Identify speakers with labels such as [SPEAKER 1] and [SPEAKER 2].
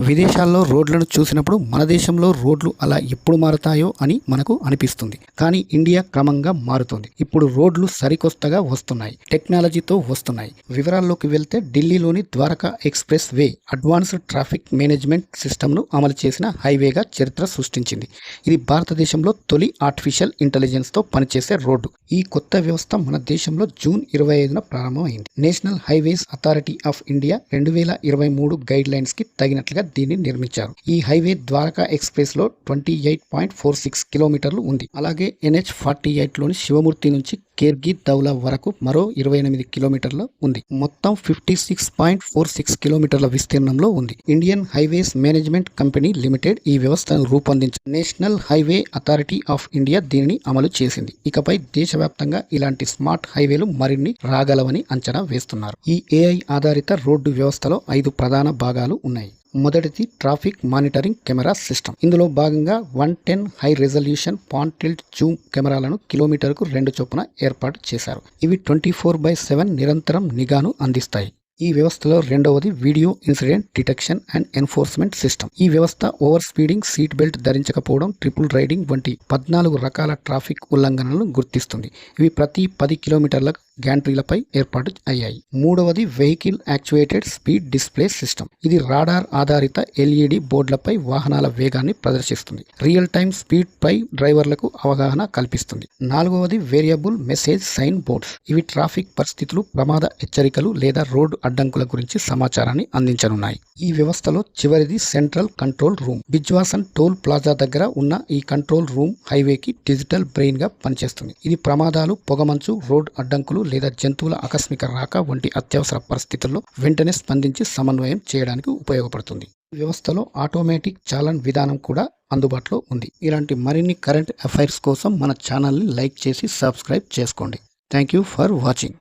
[SPEAKER 1] విదేశాల్లో రోడ్లను చూసినప్పుడు మన దేశంలో రోడ్లు అలా ఎప్పుడు మారుతాయో అని మనకు అనిపిస్తుంది. కానీ ఇండియా క్రమంగా మారుతుంది. ఇప్పుడు రోడ్లు సరికొత్తగా వస్తున్నాయి. టెక్నాలజీతో వస్తున్నాయి. వివరాల్లోకి వెళ్తే ఢిల్లీలోని Dwarka expressway advanced traffic management సిస్టమ్ను అమలు చేసిన హైవేగా చరిత్ర సృష్టించింది. ఇది భారతదేశంలో తొలి ఆర్టిఫిషియల్ ఇంటెలిజెన్స్తో పనిచేసే రోడ్డు. ఈ కొత్త వ్యవస్థ మన దేశంలో జూన్ ఇరవై ఐదున ప్రారంభమైంది. National highways authority of India రెండు వేల ఇరవై మూడు గైడ్ లైన్స్కి తగినట్లుగా దీన్ని నిర్మించారు. ఈ హైవే ద్వారకా ఎక్స్ప్రెస్లో twenty eight point four six కిలోమీటర్లు ఉంది. అలాగే ఎన్హెచ్ ఫార్టీ ఎయిట్లోని శివమూర్తి నుంచి కేర్గి దౌలా వరకు మరో ఇరవై ఎనిమిది కిలోమీటర్ల ఉంది. మొత్తం fifty six point four six కిలోమీటర్ల విస్తీర్ణంలో ఉంది. Indian highways management company limited ఈ వ్యవస్థను రూపొందించి national highway authority of India దీనిని అమలు చేసింది. ఇకపై దేశవ్యాప్తంగా ఇలాంటి స్మార్ట్ హైవేలు మరిన్ని రాగలవని అంచనా వేస్తున్నారు. ఈ ఏఐ ఆధారిత రోడ్డు వ్యవస్థలో ఐదు ప్రధాన భాగాలు ఉన్నాయి. మొదటిది ట్రాఫిక్ మానిటరింగ్ కెమెరా సిస్టమ్. ఇందులో భాగంగా one ten high resolution pan tilt zoom కెమెరాలను కిలోమీటర్కు రెండు చొప్పున ఏర్పాటు చేశారు. ఇవి ట్వంటీ ఫోర్ బై సెవెన్ నిరంతరం నిఘాను అందిస్తాయి. ఈ వ్యవస్థలో రెండవది video incident detection and enforcement system. ఈ వ్యవస్థ ఓవర్ స్పీడింగ్ సీట్ బెల్ట్ ధరించకపోవడం ట్రిపుల్ రైడింగ్ వంటి పద్నాలుగు రకాల ట్రాఫిక్ ఉల్లంఘనలను గుర్తిస్తుంది. ఇవి ప్రతి పది కిలోమీటర్లకు గ్యాంట్రీలపై ఏర్పాటు అయ్యాయి. మూడవది vehicle actuated speed display system. ఇది రాడార్ ఆధారిత ఎల్ఈడి బోర్డులపై వాహనాల వేగాన్ని ప్రదర్శిస్తుంది. రియల్ టైమ్ స్పీడ్ పై డ్రైవర్లకు అవగాహన కల్పిస్తుంది. నాలుగవది వేరియబుల్ మెసేజ్ సైన్ బోర్డ్స్. ఇవి ట్రాఫిక్ పరిస్థితులు ప్రమాద హెచ్చరికలు లేదా రోడ్డు అడ్డంకుల గురించి సమాచారాన్ని అందించనున్నాయి. ఈ వ్యవస్థలో చివరిది central control room. Bijwasan toll plaza దగ్గర ఉన్న ఈ కంట్రోల్ రూమ్ హైవేకి డిజిటల్ బ్రెయిన్గా పనిచేస్తుంది. ఇది ప్రమాదాలు పొగమంచు రోడ్ అడ్డంకులు లేదా జంతువుల ఆకస్మిక రాక వంటి అత్యవసర పరిస్థితుల్లో వెంటనే స్పందించి సమన్వయం చేయడానికి ఉపయోగపడుతుంది. వ్యవస్థలో ఆటోమేటిక్ చాలన్ విధానం కూడా అందుబాటులో ఉంది. ఇలాంటి మరిన్ని కరెంట్ అఫైర్స్ కోసం మన ఛానల్ని లైక్ చేసి సబ్స్క్రైబ్ చేసుకోండి. Thank you for watching.